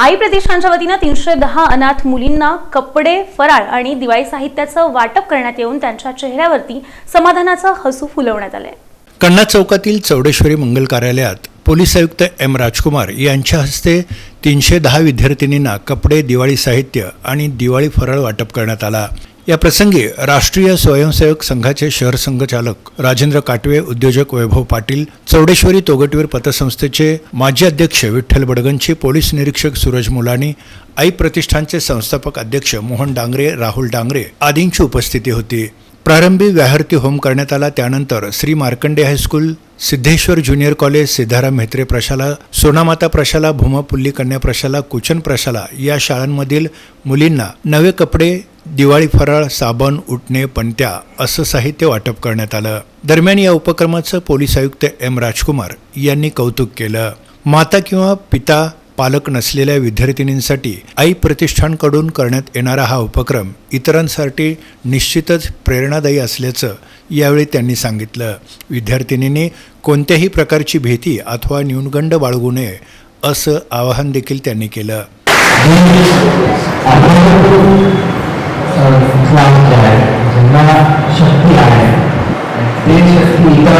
आई प्रतिष्ठानच्या वतीनं तीनशे दहा अनाथ मुलींना कपडे फराळ आणि दिवाळी साहित्याचं वाटप करण्यात येऊन त्यांच्या चेहऱ्यावरती समाधानाचं हसू फुलवण्यात आलंय. कण्णा चौकातील चौडेश्वरी मंगल कार्यालयात पोलीस आयुक्त एम राजकुमार यांच्या हस्ते तीनशे दहा विद्यार्थिनींना कपडे दिवाळी साहित्य आणि दिवाळी फराळ वाटप करण्यात आला. या प्रसंगी राष्ट्रीय स्वयंसेवक संघाचे शहर संघचालक राजेंद्र काटवे उद्योजक वैभव पाटील चौडेश्वरी तोगटवीर पतसंस्थेचे माजी अध्यक्ष विठ्ठल बडगंची पोलीस निरीक्षक सूरज मुलानी आई प्रतिष्ठानचे संस्थापक अध्यक्ष मोहन डांगरे राहुल डांगरे आदींची उपस्थिती होती. प्रारंभी व्याहरती होम करण्यात आला. त्यानंतर Shri Markande high school Siddheshwar junior college Siddharam Mhetre प्रशाला सोनामाता प्रशाला भूमापुल्ली कन्या प्रशाला कुचन प्रशाला या शाळांमधील मुलींना नवे कपडे दिवाळी फराळ साबण उठणे पणत्या असं साहित्य वाटप करण्यात आलं. दरम्यान या उपक्रमाचं पोलीस आयुक्त एम राजकुमार यांनी कौतुक केलं. माता किंवा पिता पालक नसलेल्या विद्यार्थिनींसाठी आई प्रतिष्ठानकडून करण्यात येणारा हा उपक्रम इतरांसाठी निश्चितच प्रेरणादायी असल्याचं यावेळी त्यांनी सांगितलं. विद्यार्थिनींनी कोणत्याही प्रकारची भीती अथवा न्यूनगंड बाळगू नये असं आवाहन देखील त्यांनी केलं.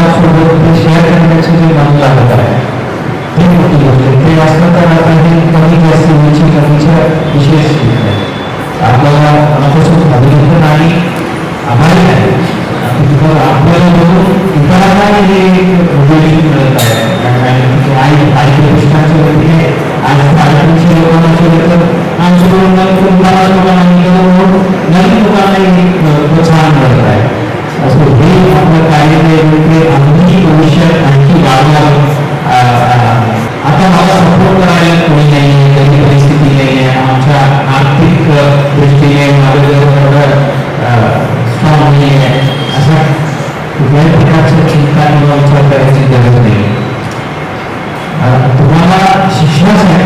शक्ती इतरांसोबत ते शेअर करण्याची जी मन लागत आहे ही मोठी गोष्ट आहे ते असलं तर आता हे कमी जास्त होण्याची कमीच्या विशेष ठीक आहे आपल्याला मनापासून अभिनंदन आणि आभारी आहे की तिथं आपल्याला बघून इतरांना हे मोटिवेशन मिळत आहे आणि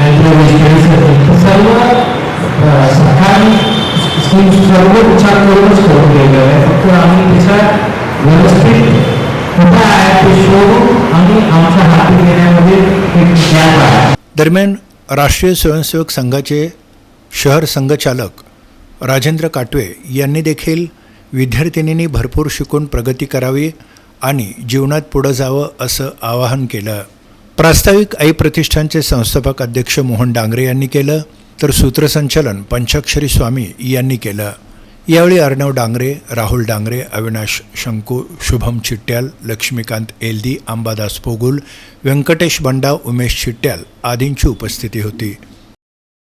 लायब्ररी सर्व सरकारी स्कीम्स सर्व विचार करूनच करून गेलेलं आहे फक्त आम्ही त्याच्या व्यवस्थित कुठं आहे ते शोधून आणि आमच्या हाती घेण्यामध्ये एक गॅप आहे दरम्यान राष्ट्रीय स्वयंसेवक संघाचे शहर संघचालक राजेंद्र काटवे यांनी देखील विद्यार्थिनींनी भरपूर शिकून प्रगती करावी आणि जीवनात पुढं जावं असं आवाहन केलं. प्रास्ताविक आई प्रतिष्ठानचे संस्थापक अध्यक्ष मोहन डांगरे यांनी केलं तर सूत्रसंचालन पंचाक्षरी स्वामी यांनी केलं. यावेळी अर्णव डांगरे राहुल डांगरे अविनाश शंकू शुभम चिट्ट्याल लक्ष्मीकांत एलदी अंबादास पोगुल व्यंकटेश बंडा उमेश चिट्ट्याल आदींची उपस्थिती होती.